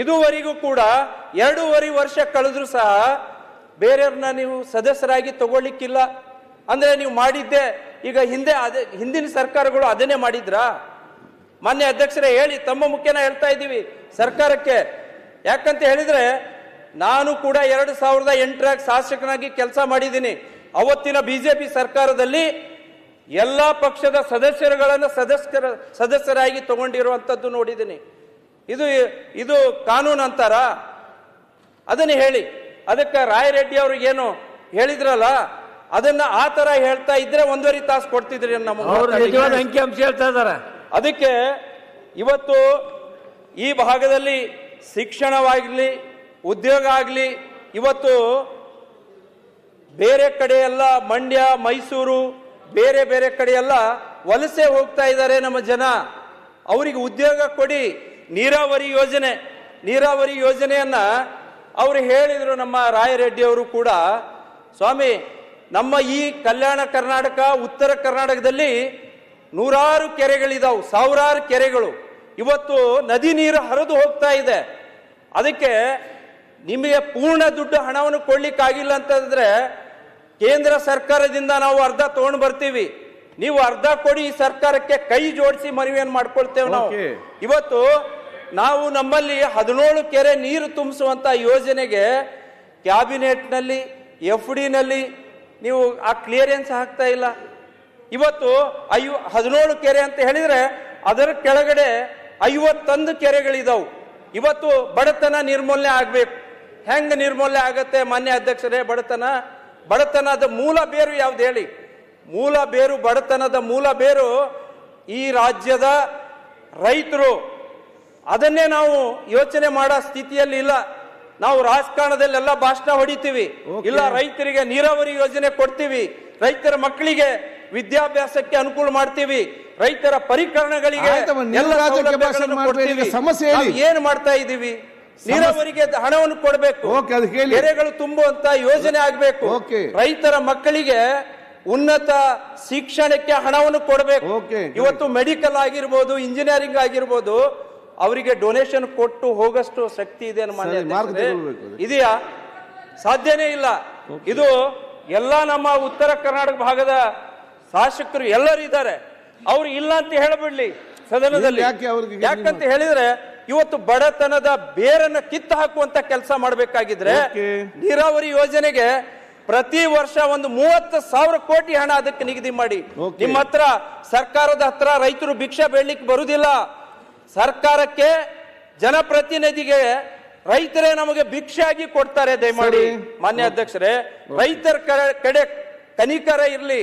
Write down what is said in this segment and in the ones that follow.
ಇದುವರೆಗೂ ಕೂಡ ಎರಡೂವರೆ ವರ್ಷ ಕಳೆದ್ರು ಸಹ ಬೇರೆಯವ್ರನ್ನ ನೀವು ಸದಸ್ಯರಾಗಿ ತಗೊಳ್ಳಿಕ್ಕಿಲ್ಲ. ಅಂದ್ರೆ ನೀವು ಮಾಡಿದ್ದೆ, ಈಗ ಹಿಂದೆ ಅದೇ, ಹಿಂದಿನ ಸರ್ಕಾರಗಳು ಅದನ್ನೇ ಮಾಡಿದ್ರಾ? ಮಾನ್ಯ ಅಧ್ಯಕ್ಷರೇ, ಹೇಳಿ, ತಮ್ಮ ಮುಖ್ಯನ ಹೇಳ್ತಾ ಇದ್ದೀವಿ ಸರ್ಕಾರಕ್ಕೆ. ಯಾಕಂತ ಹೇಳಿದ್ರೆ, ನಾನು ಕೂಡ ಎರಡು ಸಾವಿರದ ಎಂಟರಾಗ ಶಾಸಕನಾಗಿ ಕೆಲಸ ಮಾಡಿದ್ದೀನಿ. ಅವತ್ತಿನ ಬಿಜೆಪಿ ಸರ್ಕಾರದಲ್ಲಿ ಎಲ್ಲ ಪಕ್ಷದ ಸದಸ್ಯರುಗಳನ್ನು ಸದಸ್ಯರ, ಸದಸ್ಯರಾಗಿ ತಗೊಂಡಿರುವಂಥದ್ದು ನೋಡಿದ್ದೀನಿ. ಇದು ಇದು ಕಾನೂನು ಅಂತಾರ? ಅದನ್ನ ಹೇಳಿ. ಅದಕ್ಕೆ ರಾಯರೆಡ್ಡಿ ಅವ್ರಿಗೇನು ಹೇಳಿದ್ರಲ್ಲ ಅದನ್ನ ಆ ತರ ಹೇಳ್ತಾ ಇದ್ರೆ ಒಂದೂವರೆ ತಾಸು ಕೊಡ್ತಿದ್ರಿ ಅವ್ರು. ಅಂಕಿಅಂಶ ಹೇಳ್ತಾ ಇದಾರೆ. ಅದಕ್ಕೆ ಇವತ್ತು ಈ ಭಾಗದಲ್ಲಿ ಶಿಕ್ಷಣವಾಗಲಿ ಉದ್ಯೋಗ ಆಗಲಿ ಇವತ್ತು ಬೇರೆ ಕಡೆ ಎಲ್ಲ ಮಂಡ್ಯ ಮೈಸೂರು ಬೇರೆ ಬೇರೆ ಕಡೆ ಎಲ್ಲ ವಲಸೆ ಹೋಗ್ತಾ ಇದ್ದಾರೆ ನಮ್ಮ ಜನ. ಅವರಿಗೆ ಉದ್ಯೋಗ ಕೊಡಿ. ನೀರಾವರಿ ಯೋಜನೆ, ನೀರಾವರಿ ಯೋಜನೆಯನ್ನು ಅವರು ಹೇಳಿದರು ನಮ್ಮ ರಾಯರೆಡ್ಡಿ ಅವರು ಕೂಡ, ಸ್ವಾಮಿ, ನಮ್ಮ ಈ ಕಲ್ಯಾಣ ಕರ್ನಾಟಕ, ಉತ್ತರ ಕರ್ನಾಟಕದಲ್ಲಿ ನೂರಾರು ಕೆರೆಗಳಿದಾವೆ, ಸಾವಿರಾರು ಕೆರೆಗಳು. ಇವತ್ತು ನದಿ ನೀರು ಹರಿದು ಹೋಗ್ತಾ ಇದೆ. ಅದಕ್ಕೆ ನಿಮಗೆ ಪೂರ್ಣ ದುಡ್ಡು ಹಣವನ್ನು ಕೊಡ್ಲಿಕ್ಕಾಗಿಲ್ಲ ಅಂತಂದ್ರೆ ಕೇಂದ್ರ ಸರ್ಕಾರದಿಂದ ನಾವು ಅರ್ಧ ತೊಗೊಂಡು ಬರ್ತೀವಿ. ನೀವು ಅರ್ಧ ಕೊಡಿ ಈ ಸರ್ಕಾರಕ್ಕೆ ಕೈ ಜೋಡಿಸಿ ಮನವಿಯನ್ನು ಮಾಡ್ಕೊಳ್ತೇವೆ ನಾವು. ಇವತ್ತು ನಾವು ನಮ್ಮಲ್ಲಿ ಹದಿನೇಳು ಕೆರೆ ನೀರು ತುಂಬಿಸುವಂತ ಯೋಜನೆಗೆ ಕ್ಯಾಬಿನೆಟ್ನಲ್ಲಿ ಎಫ್ ಡಿನಲ್ಲಿ ನೀವು ಆ ಕ್ಲಿಯರೆನ್ಸ್ ಹಾಕ್ತಾ ಇಲ್ಲ. ಇವತ್ತು ಐವ ಹದಿನೇಳು ಕೆರೆ ಅಂತ ಹೇಳಿದ್ರೆ ಅದರ ಕೆಳಗಡೆ ಐವತ್ತೊಂದು ಕೆರೆಗಳಿದಾವು. ಇವತ್ತು ಬಡತನ ನಿರ್ಮೂಲನೆ ಆಗ್ಬೇಕು. ಹೆಂಗೆ ನಿರ್ಮೂಲನೆ ಆಗತ್ತೆ ಮಾನ್ಯ ಅಧ್ಯಕ್ಷರೇ ಬಡತನ? ಬಡತನದ ಮೂಲ ಬೇರು ಯಾವ್ದು ಹೇಳಿ? ಮೂಲ ಬೇರು ಬಡತನದ ಮೂಲ ಬೇರು ಈ ರಾಜ್ಯದ ರೈತರು. ಅದನ್ನೇ ನಾವು ಯೋಚನೆ ಮಾಡೋ ಸ್ಥಿತಿಯಲ್ಲಿ ಇಲ್ಲ. ನಾವು ರಾಜಕಾರಣದಲ್ಲೆಲ್ಲ ಭಾಷಣ ಹೊಡಿತೀವಿ. ಇಲ್ಲ ರೈತರಿಗೆ ನೀರಾವರಿ ಯೋಜನೆ ಕೊಡ್ತೀವಿ. ರೈತರ ಮಕ್ಕಳಿಗೆ ವಿದ್ಯಾಭ್ಯಾಸಕ್ಕೆ ಅನುಕೂಲ ಮಾಡ್ತೀವಿ. ರೈತರ ಪರಿಕರಣಗಳಿಗೆ. ಸಮಸ್ಯೆ. ಏನ್ ಮಾಡ್ತಾ ಇದೀವಿ ನೀರಾವರಿಗೆ ಹಣವನ್ನು ಕೊಡಬೇಕು. ಕೆರೆಗಳು ತುಂಬುವಂತ ಯೋಜನೆ ಆಗ್ಬೇಕು. ರೈತರ ಮಕ್ಕಳಿಗೆ ಉನ್ನತ ಶಿಕ್ಷಣಕ್ಕೆ ಹಣವನ್ನು ಕೊಡಬೇಕು. ಇವತ್ತು ಮೆಡಿಕಲ್ ಆಗಿರ್ಬೋದು ಇಂಜಿನಿಯರಿಂಗ್ ಆಗಿರ್ಬೋದು ಅವರಿಗೆ ಡೊನೇಷನ್ ಕೊಟ್ಟು ಹೋಗಷ್ಟು ಶಕ್ತಿ ಇದೆ. ಇದೆಯಾ? ಸಾಧ್ಯನೇ ಇಲ್ಲ. ಇದು ಎಲ್ಲ ನಮ್ಮ ಉತ್ತರ ಕರ್ನಾಟಕ ಭಾಗದ ಶಾಸಕರು ಎಲ್ಲರೂ ಇದ್ದಾರೆ. ಅವ್ರು ಇಲ್ಲ ಅಂತ ಹೇಳಬಿಡ್ಲಿ ಸದನದಲ್ಲಿ. ಯಾಕಂತ ಹೇಳಿದ್ರೆ ಇವತ್ತು ಬಡತನದ ಬೇರನ್ನ ಕಿತ್ತು ಹಾಕುವಂತ ಕೆಲಸ ಮಾಡಬೇಕಾಗಿದ್ರೆ. ನೀರಾವರಿ ಯೋಜನೆಗೆ ಪ್ರತಿ ವರ್ಷ ಒಂದು ಮೂವತ್ತು ಸಾವಿರ ಕೋಟಿ ಹಣ ಅದಕ್ಕೆ ನಿಗದಿ ಮಾಡಿ. ನಿಮ್ಮ ಹತ್ರ ಸರ್ಕಾರದ ಹತ್ರ ರೈತರು ಭಿಕ್ಷೆ ಬೇಡಲಿಕ್ಕೆ ಬರುವುದಿಲ್ಲ ಸರ್ಕಾರಕ್ಕೆ ಜನಪ್ರತಿನಿಧಿಗೆ ರೈತರೇ ನಮಗೆ ಭಿಕ್ಷೆಯಾಗಿ ಕೊಡ್ತಾರೆ ದಯಮಾಡಿ. ಮಾನ್ಯ ಅಧ್ಯಕ್ಷರೇ ರೈತರ ಕಡೆ- ಕಡೆ ಕನಿಕರ ಇರಲಿ.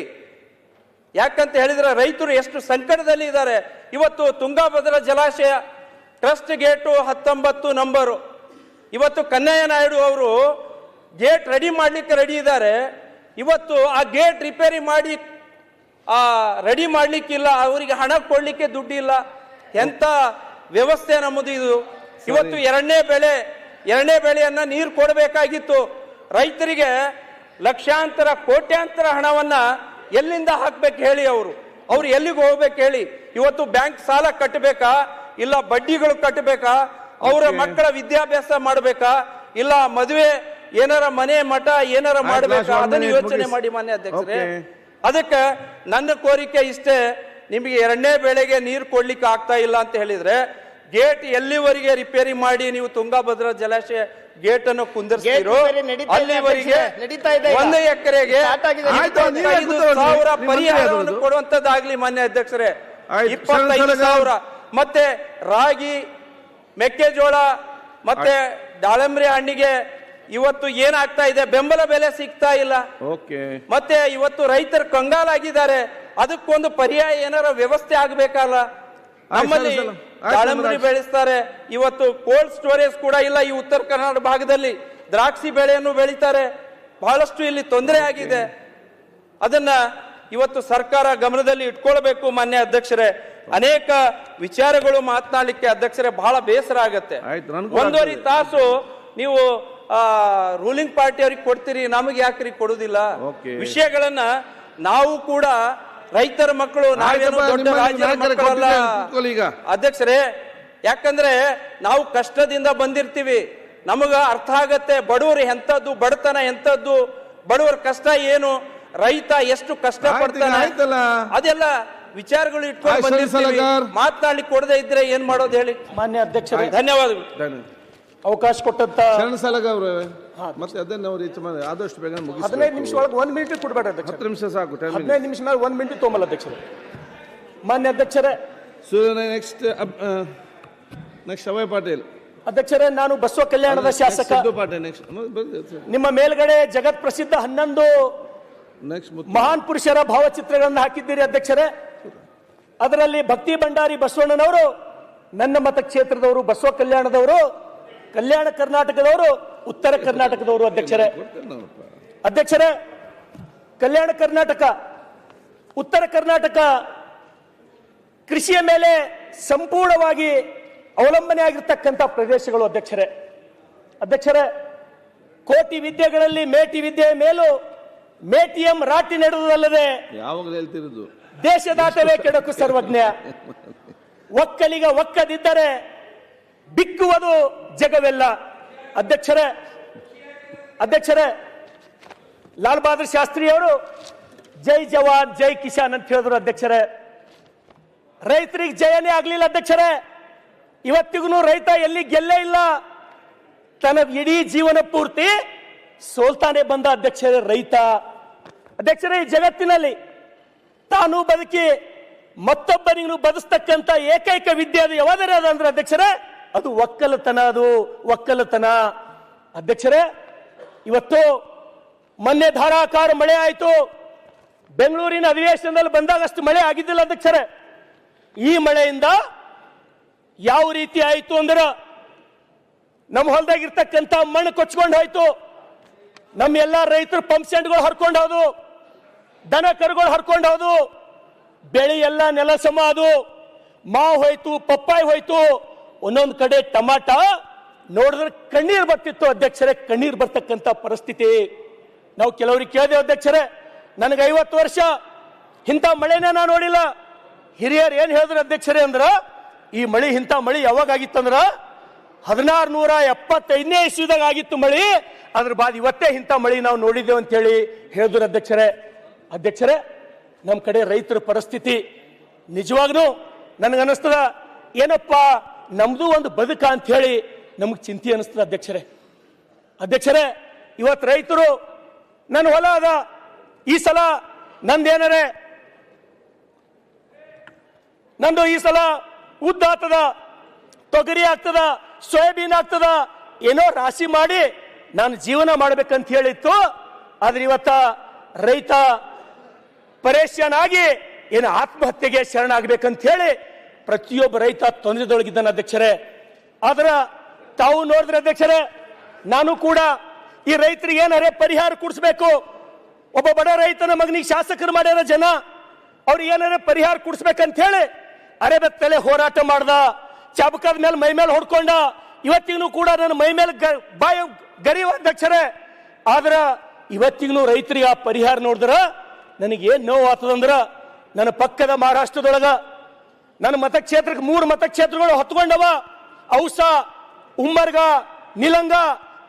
ಯಾಕಂತ ಹೇಳಿದ್ರೆ ರೈತರು ಎಷ್ಟು ಸಂಕಟದಲ್ಲಿ ಇದ್ದಾರೆ. ಇವತ್ತು ತುಂಗಾಭದ್ರಾ ಜಲಾಶಯ ಟ್ರಸ್ಟ್ ಗೇಟು ಹತ್ತೊಂಬತ್ತು ನಂಬರು. ಇವತ್ತು ಕನ್ನಯ್ಯ ನಾಯ್ಡು ಅವರು ಗೇಟ್ ರೆಡಿ ಮಾಡ್ಲಿಕ್ಕೆ ರೆಡಿ ಇದ್ದಾರೆ. ಇವತ್ತು ಆ ಗೇಟ್ ರಿಪೇರಿ ಮಾಡಿ ಆ ರೆಡಿ ಮಾಡಲಿಕ್ಕಿಲ್ಲ ಅವರಿಗೆ ಹಣ ಕೊಡಲಿಕ್ಕೆ ದುಡ್ಡಿಲ್ಲ. ಎಂತ ವ್ಯವಸ್ಥೆ ನಮ್ಮದು ಇದು. ಇವತ್ತು ಎರಡನೇ ಬೆಳೆ ಎರಡನೇ ಬೆಳೆಯನ್ನ ನೀರು ಕೊಡಬೇಕಾಗಿತ್ತು. ರೈತರಿಗೆ ಲಕ್ಷಾಂತರ ಕೋಟ್ಯಾಂತರ ಹಣವನ್ನ ಎಲ್ಲಿಂದ ಹಾಕ್ಬೇಕು ಹೇಳಿ ಅವರು. ಅವ್ರು ಎಲ್ಲಿಗೆ ಹೋಗ್ಬೇಕು ಹೇಳಿ. ಇವತ್ತು ಬ್ಯಾಂಕ್ ಸಾಲ ಕಟ್ಟಬೇಕಾ? ಇಲ್ಲ ಬಡ್ಡಿಗಳು ಕಟ್ಟಬೇಕಾ? ಅವರ ಮಕ್ಕಳ ವಿದ್ಯಾಭ್ಯಾಸ ಮಾಡಬೇಕಾ? ಇಲ್ಲ ಮದುವೆ ಏನಾರ ಮನೆ ಮಠ ಏನಾರ ಮಾಡಬೇಕು? ಅದನ್ನು ಯೋಚನೆ ಮಾಡಿ ಮಾನ್ಯ ಅಧ್ಯಕ್ಷರೇ. ಅದಕ್ಕೆ ನನ್ನ ಕೋರಿಕೆ ಇಷ್ಟೇ ನಿಮಗೆ ಎರಡನೇ ಬೆಳೆಗೆ ನೀರು ಕೊಡ್ಲಿಕ್ಕೆ ಆಗ್ತಾ ಇಲ್ಲ ಅಂತ ಹೇಳಿದ್ರೆ ಗೇಟ್ ಎಲ್ಲಿವರೆಗೆ ರಿಪೇರಿ ಮಾಡಿ ನೀವು ತುಂಗಾಭದ್ರಾ ಜಲಾಶಯ ಗೇಟ್ ಅನ್ನು ಅಲ್ಲಿವರೆಗೆ ಒಂದು ಎಕರೆಗೆ. ಸಾವಿರ ಪರಿಹಾರವನ್ನು ಕೊಡುವಂತದ್ದಾಗ್ಲಿ ಮಾನ್ಯ ಅಧ್ಯಕ್ಷರೇ. ಇಪ್ಪತ್ತೈದು ಸಾವಿರ. ಮತ್ತೆ ರಾಗಿ ಮೆಕ್ಕೆಜೋಳ ಮತ್ತೆ ದಾಳಂಬ್ರಿ ಹಣ್ಣಿಗೆ ಇವತ್ತು ಏನಾಗ್ತಾ ಇದೆ? ಬೆಂಬಲ ಬೆಲೆ ಸಿಗ್ತಾ ಇಲ್ಲ. ಓಕೆ. ಮತ್ತೆ ಇವತ್ತು ರೈತರು ಕಂಗಾಲಾಗಿದ್ದಾರೆ. ಅದಕ್ಕೊಂದು ಪರ್ಯಾಯ ಏನಾರ ವ್ಯವಸ್ಥೆ ಆಗ್ಬೇಕಲ್ಲ? ನಮ್ಮಲ್ಲಿ ದಾಳಂಬರಿ. ಬೆಳೆಸ್ತಾರೆ. ಇವತ್ತು ಕೋಲ್ಡ್ ಸ್ಟೋರೇಜ್ ಕೂಡ ಇಲ್ಲ ಈ ಉತ್ತರ ಕರ್ನಾಟಕ ಭಾಗದಲ್ಲಿ. ದ್ರಾಕ್ಷಿ ಬೆಳೆಯನ್ನು ಬೆಳೀತಾರೆ. ಬಹಳಷ್ಟು ಇಲ್ಲಿ ತೊಂದರೆ ಆಗಿದೆ. ಅದನ್ನ ಇವತ್ತು ಸರ್ಕಾರ ಗಮನದಲ್ಲಿ ಇಟ್ಕೊಳ್ಬೇಕು ಮಾನ್ಯ ಅಧ್ಯಕ್ಷರೇ. ಅನೇಕ ವಿಚಾರಗಳು ಮಾತನಾಡಲಿಕ್ಕೆ ಅಧ್ಯಕ್ಷರೇ ಬಹಳ ಬೇಸರ ಆಗತ್ತೆ. ಒಂದೂವರೆ ತಾಸು ನೀವು ರೂಲಿಂಗ್ ಪಾರ್ಟಿ ಅವ್ರಿಗೆ ಕೊಡ್ತೀರಿ ನಮಗೆ ಯಾಕ್ರಿ ಕೊಡುದಿಲ್ಲ. ವಿಷಯಗಳನ್ನ ನಾವು ಕೂಡ ರೈತರ ಮಕ್ಕಳು ನಾವೇನು ದೊಡ್ಡ. ಅಧ್ಯಕ್ಷರೇ ಯಾಕಂದ್ರೆ ನಾವು ಕಷ್ಟದಿಂದ ಬಂದಿರ್ತೀವಿ ನಮಗ ಅರ್ಥ ಆಗತ್ತೆ ಬಡವರು ಎಂಥದ್ದು ಬಡತನ ಎಂಥದ್ದು ಬಡವರ ಕಷ್ಟ ಏನು ರೈತ ಎಷ್ಟು ಕಷ್ಟ ಪಡ್ತಾನೆ ಅದೆಲ್ಲ ವಿಚಾರಗಳು ಇಟ್ಕೊಂಡು ಬಂದಿರ್ತೀವಿ. ಮಾತನಾಡ್ಲಿಕ್ಕೆ ಕೊಡದೇ ಇದ್ರೆ ಏನ್ ಮಾಡೋದು ಹೇಳಿ ಮಾನ್ಯ ಅಧ್ಯಕ್ಷರೇ ಧನ್ಯವಾದಗಳು ಧನ್ಯವಾದ. ಅವಕಾಶ ಕೊಟ್ಟಂತ ಶರಣ ಸಲಗ ಅವರೇ ಮತ್ತೆ ಅದನ್ನ ಅವ್ರು ಹೆಚ್ಚು ಮಾಡಿ ಆದಷ್ಟು ಬೇಗ ಮುಗಿಸಿ ಹದಿನೈದು ನಿಮಿಷ ಒಳಗೆ ಒಂದು ಮಿನಿಟ್ ಕೊಡ್ಬೇಡ ಅಧ್ಯಕ್ಷ ಹತ್ತು ನಿಮಿಷ ಸಾಕು ಟೈಮ್ ಹದಿನೈದು ನಿಮಿಷ ಮೇಲೆ ಒಂದು ಮಿನಿಟ್ ತೊಗೊಂಬಲ್ಲ ಅಧ್ಯಕ್ಷರೇ. ಮಾನ್ಯ ಅಧ್ಯಕ್ಷರೇ. Surya next next Abhay Patil. ಅಧ್ಯಕ್ಷರೇ ನಾನು ಬಸವ ಕಲ್ಯಾಣದ ಶಾಸಕ. ನಿಮ್ಮ ಮೇಲ್ಗಡೆ ಜಗತ್ ಪ್ರಸಿದ್ಧ ಹನ್ನೊಂದು ಮಹಾನ್ ಪುರುಷರ ಭಾವಚಿತ್ರಗಳನ್ನು ಹಾಕಿದ್ದೀರಿ ಅಧ್ಯಕ್ಷರೇ. ಅದರಲ್ಲಿ ಭಕ್ತಿ ಭಂಡಾರಿ ಬಸವಣ್ಣನವರು ನನ್ನ ಮತಕ್ಷೇತ್ರದವರು ಬಸವ ಕಲ್ಯಾಣದವರು ಕಲ್ಯಾಣ ಕರ್ನಾಟಕದವರು ಉತ್ತರ ಕರ್ನಾಟಕದವರು ಅಧ್ಯಕ್ಷರೇ. ಅಧ್ಯಕ್ಷರೇ ಕಲ್ಯಾಣ ಕರ್ನಾಟಕ ಉತ್ತರ ಕರ್ನಾಟಕ ಕೃಷಿಯ ಮೇಲೆ ಸಂಪೂರ್ಣವಾಗಿ ಅವಲಂಬನೆ ಆಗಿರ್ತಕ್ಕಂಥ ಪ್ರದೇಶಗಳು ಅಧ್ಯಕ್ಷರೇ. ಅಧ್ಯಕ್ಷರೇ ಕೋಟಿ ವಿದ್ಯೆಗಳಲ್ಲಿ ಮೇಟಿ ವಿದ್ಯೆಯ ಮೇಲೂ ಮೇಟಿಯಂ ರಾಟಿ ಹೇಳ್ತಿರೋದು. ದೇಶದಾಟವೇ ಕೆಡಕು ಸರ್ವಜ್ಞ. ಒಕ್ಕಲಿಗ ಒಕ್ಕದಿದ್ದರೆ ಬಿಕ್ಕುವುದು ಜಗವೆಲ್ಲ. ಅಧ್ಯಕ್ಷರೇ ಅಧ್ಯಕ್ಷರೇ, ಲಾಲ್ ಬಹದ್ದೂರ್ ಶಾಸ್ತ್ರಿ ಅವರು, ಜೈ ಜವಾನ್, ಜೈ ಕಿಶಾನ್ ಅಂತ ಹೇಳಿದ್ರು ಅಧ್ಯಕ್ಷರೇ. ರೈತರಿಗೆ ಜಯನೇ ಆಗ್ಲಿಲ್ಲ ಅಧ್ಯಕ್ಷರೇ. ಇವತ್ತಿಗೂ ರೈತ ಎಲ್ಲಿ ಗೆಲ್ಲೇ ಇಲ್ಲ. ತನ್ನ ಇಡೀ ಜೀವನ ಪೂರ್ತಿ ಸೋಲ್ತಾನೆ ಬಂದ ಅಧ್ಯಕ್ಷರೇ ರೈತ. ಅಧ್ಯಕ್ಷರೇ, ಈ ಜಗತ್ತಿನಲ್ಲಿ ತಾನು ಬದುಕಿ ಮತ್ತೊಬ್ಬರಿಗೂ ಬದುಸ್ತಕ್ಕಂಥ ಏಕೈಕ ವಿದ್ಯೆ ಅದು ಯಾವ್ದಾರ ಅಂದ್ರೆ ಅಧ್ಯಕ್ಷರೇ ಅದು ಒಕ್ಕಲತನ ಅದು ಒಕ್ಕಲತನ. ಅಧ್ಯಕ್ಷರೇ, ಇವತ್ತು ಮೊನ್ನೆ ಧಾರಾಕಾರ ಮಳೆ ಆಯಿತು. ಬೆಂಗಳೂರಿನ ಅಧಿವೇಶನದಲ್ಲಿ ಬಂದಾಗಷ್ಟು ಮಳೆ ಆಗಿದ್ದಿಲ್ಲ ಅಧ್ಯಕ್ಷರೇ. ಈ ಮಳೆಯಿಂದ ಯಾವ ರೀತಿ ಆಯಿತು ಅಂದ್ರೆ ನಮ್ಮ ಹೊಲದಾಗಿರ್ತಕ್ಕಂಥ ಮಣ್ಣು ಕೊಚ್ಕೊಂಡು ಹೋಯ್ತು. ನಮ್ಮ ಎಲ್ಲ ರೈತರು ಪಂಪ್ ಸೆಂಟ್ಗಳು ಹರ್ಕೊಂಡು ಹೋದು, ದನ ಕರುಗಳು ಹರ್ಕೊಂಡು ಹೋದು, ಬೆಳೆ ಎಲ್ಲ ನೆಲ ಸಮ ಅದು ಮಾವು ಹೋಯ್ತು, ಪಪ್ಪಾಯಿ ಹೋಯ್ತು ಒಂದೊಂದು ಕಡೆ ಟಮಾಟ ನೋಡಿದ್ರೆ ಕಣ್ಣೀರು ಬರ್ತಿತ್ತು ಅಧ್ಯಕ್ಷರೇ, ಕಣ್ಣೀರು ಬರ್ತಕ್ಕಂಥ ಪರಿಸ್ಥಿತಿ. ನಾವು ಕೆಲವ್ರಿಗೆ ಕೇಳಿದೆ ಅಧ್ಯಕ್ಷರೇ, ನನಗೆ ಐವತ್ತು ವರ್ಷ, ಇಂಥ ಮಳೆನೇ ನಾನು ನೋಡಿಲ್ಲ. ಹಿರಿಯರು ಏನು ಹೇಳಿದ್ರು ಅಧ್ಯಕ್ಷರೇ ಅಂದ್ರ, ಈ ಮಳಿ, ಇಂಥ ಮಳಿ ಯಾವಾಗ ಆಗಿತ್ತಂದ್ರ ಹದಿನಾರು ನೂರ ಎಪ್ಪತ್ತೈದನೇ ಇಸ್ವಿದಾಗ ಆಗಿತ್ತು ಮಳಿ, ಅದ್ರ ಬಾದ್ ಇವತ್ತೇ ಇಂಥ ಮಳಿ ನಾವು ನೋಡಿದ್ದೇವೆ ಅಂತ ಹೇಳಿ ಹೇಳಿದ್ರು ಅಧ್ಯಕ್ಷರೇ. ಅಧ್ಯಕ್ಷರೇ ನಮ್ಮ ಕಡೆ ರೈತರ ಪರಿಸ್ಥಿತಿ ನಿಜವಾಗ್ಲೂ ನನಗನ್ನಿಸ್ತದ ಏನಪ್ಪ ನಮ್ದು ಒಂದು ಬದುಕ ಅಂತ ಹೇಳಿ ನಮಗೆ ಚಿಂತೆ ಅನಿಸ್ತದ ಅಧ್ಯಕ್ಷರೇ. ಅಧ್ಯಕ್ಷರೇ ಇವತ್ತು ರೈತರು ನನ್ನ ಹೊಲ ಅದ ಈ ಸಲ ನಂದೇನರೆ, ನಂದು ಈ ಸಲ ಉದ್ದ ಆಗ್ತದ, ತೊಗರಿ ಆಗ್ತದ, ಸೋಯಾಬೀನ್ ಆಗ್ತದ, ಏನೋ ರಾಶಿ ಮಾಡಿ ನಾನು ಜೀವನ ಮಾಡ್ಬೇಕಂತ ಹೇಳಿತ್ತು. ಆದ್ರೆ ಇವತ್ತ ರೈತ ಪರೇಶಾನ್ ಆಗಿ ಏನು ಆತ್ಮಹತ್ಯೆಗೆ ಶರಣಾಗಬೇಕಂತ ಹೇಳಿ ಪ್ರತಿಯೊಬ್ಬ ರೈತ ತೊಂದರೆದೊಳಗಿದ್ದಾನೆ ಅಧ್ಯಕ್ಷರೇ. ಆದ್ರ ತಾವು ನೋಡಿದ್ರೆ ಅಧ್ಯಕ್ಷರೇ, ನಾನು ಕೂಡ ಈ ರೈತರಿಗೆ ಏನಾರೆ ಪರಿಹಾರ ಕೊಡಿಸ್ಬೇಕು? ಒಬ್ಬ ಬಡ ರೈತನ ಮಗನಿಗೆ ಶಾಸಕರು ಮಾಡ್ಯಾರ ಜನ, ಅವ್ರಿಗೆ ಏನಾರ ಪರಿಹಾರ ಕೊಡಿಸ್ಬೇಕಂತ ಹೇಳಿ ಅರೆ ಬೆತ್ತಲೆ ಹೋರಾಟ ಮಾಡ್ದ. ಚಾಬಕದ ಮೇಲೆ ಮೈ ಮೇಲೆ ಹೊಡ್ಕೊಂಡ. ಇವತ್ತಿಗೂ ಕೂಡ ನನ್ನ ಮೈ ಮೇಲೆ ಬಾಯ ಗರಿವ ಅಧ್ಯಕ್ಷರೇ. ಆದ್ರ ಇವತ್ತಿಗೂ ರೈತರಿಗೆ ಆ ಪರಿಹಾರ ನೋಡಿದ್ರ ನನಗೆ ಏನ್ ನೋವು ಆತದಂದ್ರ ನನ್ನ ಪಕ್ಕದ ಮಹಾರಾಷ್ಟ್ರದೊಳಗ ನನ್ನ ಮತಕ್ಷೇತ್ರಕ್ಕೆ ಮೂರು ಮತಕ್ಷೇತ್ರಗಳು ಹೊತ್ಕೊಂಡವ. ಔಸ, ಉಮ್ಮರ್ಗ, ನಿಲಂಗ.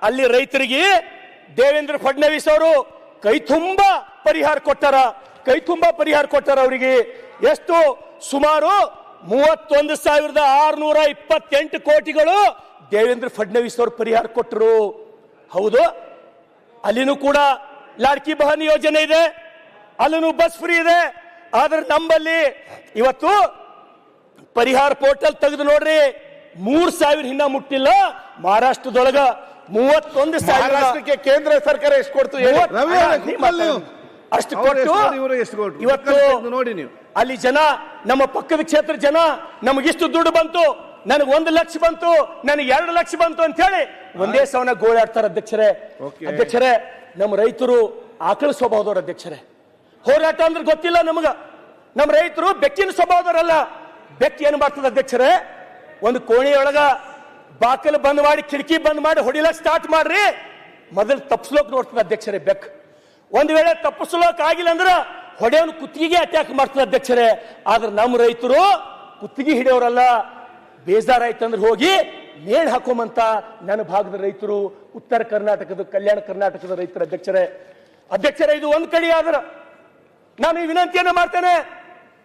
ಅಲ್ಲಿ ರೈತರಿಗೆ ದೇವೇಂದ್ರ ಫಡ್ನವೀಸ್ ಅವರು ಕೈ ತುಂಬ ಪರಿಹಾರ ಕೊಟ್ಟಾರ. ಕೈ ತುಂಬ ಪರಿಹಾರ ಕೊಟ್ಟಾರ ಅವರಿಗೆ. ಎಷ್ಟು? ಸುಮಾರು ಮೂವತ್ತೊಂದು ಸಾವಿರದ ಆರುನೂರ ಇಪ್ಪತ್ತೆಂಟು ಕೋಟಿಗಳು ದೇವೇಂದ್ರ ಫಡ್ನವೀಸ್ ಅವರು ಪರಿಹಾರ ಕೊಟ್ಟರು. ಹೌದು. ಅಲ್ಲಿನೂ ಕೂಡ ಲಾಡ್ಕಿ ಬಹನ್ ಯೋಜನೆ ಇದೆ. ಅಲ್ಲಿನೂ ಬಸ್ ಫ್ರೀ ಇದೆ. ಆದ್ರೆ ನಮ್ಮಲ್ಲಿ ಇವತ್ತು ಪರಿಹಾರ ಪೋರ್ಟಲ್ ತೆಗೆದು ನೋಡ್ರಿ ಮೂರ್ ಸಾವಿರ ಹಿನ್ನ ಮುಟ್ಟಿಲ್ಲ ಮಹಾರಾಷ್ಟ್ರದೊಳಗ ಮೂವತ್ತೊಂದು ಸಾವಿರ ಕೇಂದ್ರ ಸರ್ಕಾರ ಎಷ್ಟು ಕೊಡ್ತು. ಅಷ್ಟು ಕೊಟ್ಟು? ಇವತ್ತು ನೋಡಿ ನೀವು. ಅಲ್ಲಿ ಜನ ನಮ್ಮ ಪಕ್ಕದ ಕ್ಷೇತ್ರ ಜನ ನಮಗಿಷ್ಟು ದುಡ್ಡು ಬಂತು ನನಗೆ ಒಂದು ಲಕ್ಷ ಬಂತು ನನಗೆ ಎರಡು ಲಕ್ಷ ಬಂತು ಅಂತ ಹೇಳಿ ಒಂದೇ ಸವನ ಗೋಳಾಡ್ತಾರೆ ಅಧ್ಯಕ್ಷರೇ. ಅಧ್ಯಕ್ಷರೇ ನಮ್ಮ ರೈತರು ಆಕಳ ಸ್ವಭಾವದವ್ರ ಅಧ್ಯಕ್ಷರೇ ಹೋರಾಟ ಅಂದ್ರೆ ಗೊತ್ತಿಲ್ಲ ನಮಗ ನಮ್ಮ ರೈತರು ಬೆಕ್ಕಿನ ಸ್ವಭಾವದವರಲ್ಲ ಬೆಕ್ಕು ಏನು ಮಾಡ್ತದೆ ಅಧ್ಯಕ್ಷರೇ? ಒಂದು ಕೋಣೆಯೊಳಗ ಬಾಕಲು ಬಂದ್ ಮಾಡಿ, ಕಿಟಕಿ ಬಂದ್ ಮಾಡಿ ಹೊಡಿಲಕ್ ಸ್ಟಾರ್ಟ್ ಮಾಡ್ರಿ. ಮೊದಲು ತಪ್ಪಿಸ್ಲೋಕ್ ನೋಡ್ತದೆ ಅಧ್ಯಕ್ಷರೇ ಬೆಕ್ ಒಂದ್ ವೇಳೆ ತಪ್ಪಿಸ್ಲೋಕ್ ಆಗಿಲ್ಲ ಅಂದ್ರ ಹೊಡೆಯವನು ಕುತ್ತಿಗೆ ಅಟ್ಯಾಕ್ ಮಾಡ್ತದೆ ಅಧ್ಯಕ್ಷರೇ. ಆದ್ರೆ ನಮ್ಮ ರೈತರು ಕುತ್ತಿಗೆ ಹಿಡಿಯೋರಲ್ಲ, ಬೇಜಾರಾಯ್ತಂದ್ರೆ ಹೋಗಿ ನೇಣು ಹಾಕೋಮಂತ ನನ್ನ ಭಾಗದ ರೈತರು, ಉತ್ತರ ಕರ್ನಾಟಕದ ಕಲ್ಯಾಣ ಕರ್ನಾಟಕದ ರೈತರ ಅಧ್ಯಕ್ಷರೇ. ಅಧ್ಯಕ್ಷರೇ, ಇದು ಒಂದ್ ಕಡೆ ಆದ್ರ ನಾನು ಈ ವಿನಂತಿಯನ್ನ ಮಾಡ್ತೇನೆ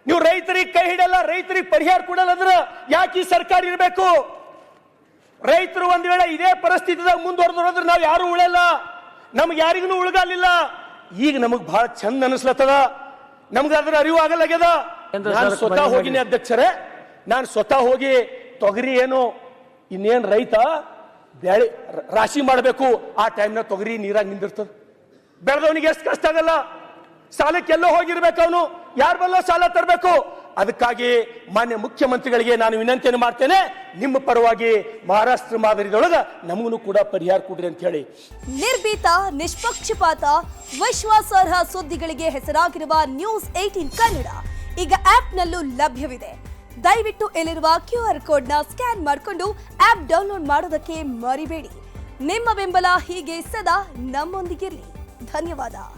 ನೀವು ರೈತರಿಗೆ ಕೈ ಹಿಡಲ್ಲ ರೈತರಿಗೆ ಪರಿಹಾರ ಕೊಡಲ್ಲ ಅಂದ್ರೆ ಯಾಕೆ ಈ ಸರ್ಕಾರ ಇರಬೇಕು? ರೈತರು ಒಂದ್ ವೇಳೆ ಇದೇ ಪರಿಸ್ಥಿತಿದಾಗ ಮುಂದುವರೆದ್ರೆ ನಾವು ಯಾರು ಉಳಲ್ಲ ನಮ್ಗೆ ಯಾರಿಗೂ ಉಳ್ಗಾಲಿಲ್ಲ. ಈಗ ನಮಗ್ ಬಹಳ ಚಂದ ಅನಿಸ್ಲತ್ತದ. ನಮ್ಗೆ ಅದ್ರ ಅರಿವು ಆಗಲಾಗ್ಯದ. ನಾನು ಸ್ವತಃ ಹೋಗಿನಿ ಅಧ್ಯಕ್ಷರೇ. ನಾನು ಸ್ವತಃ ಹೋಗಿ ತೊಗರಿ ಏನು ಇನ್ನೇನ್ ರೈತ ಬೆಳೆ ರಾಶಿ ಮಾಡಬೇಕು. ಆ ಟೈಮ್ನ ತೊಗರಿ ನೀರಾಗಿ ನಿಂದಿರ್ತದೆ. ಬೆಳೆದವನಿಗೆ ಎಷ್ಟು ಕಷ್ಟ ಆಗಲ್ಲ. ಸಾಲಕ್ಕೆ ಎಲ್ಲೋ ಹೋಗಿರ್ಬೇಕು ಅವನು. ಯಾರು ಬಲ್ಲೋ ಸಾಲ ತರಬೇಕು. ಅದಕ್ಕಾಗಿ ಮಾನ್ಯ ಮುಖ್ಯಮಂತ್ರಿಗಳಿಗೆ ನಾನು ವಿನಂತಿಯನ್ನು ಮಾಡ್ತೇನೆ. ನಿಮ್ಮ ಪರವಾಗಿ ಮಹಾರಾಷ್ಟ್ರ ಮಾದರಿದೊಳಗ ನಮಗೂ ಕೂಡ ಪರಿಹಾರ ಕೊಡ್ರಿ ಅಂತ ಹೇಳಿ. ನಿರ್ಭೀತ, ನಿಷ್ಪಕ್ಷಪಾತ, ವಿಶ್ವಾಸಾರ್ಹ ಸುದ್ದಿಗಳಿಗೆ ಹೆಸರಾಗಿರುವ ನ್ಯೂಸ್ ಏಟೀನ್ ಕನ್ನಡ ಈಗ ಆಪ್ನಲ್ಲೂ ಲಭ್ಯವಿದೆ. ದಯವಿಟ್ಟು ಇಲ್ಲಿರುವ ಕ್ಯೂ ಆರ್ ಕೋಡ್ನ ಸ್ಕ್ಯಾನ್ ಮಾಡಿಕೊಂಡು ಆಪ್ ಡೌನ್ಲೋಡ್ ಮಾಡೋದಕ್ಕೆ ಮರಿಬೇಡಿ. ನಿಮ್ಮ ಬೆಂಬಲ ಹೀಗೆ ಸದಾ ನಮ್ಮೊಂದಿಗಿರಲಿ. ಧನ್ಯವಾದ.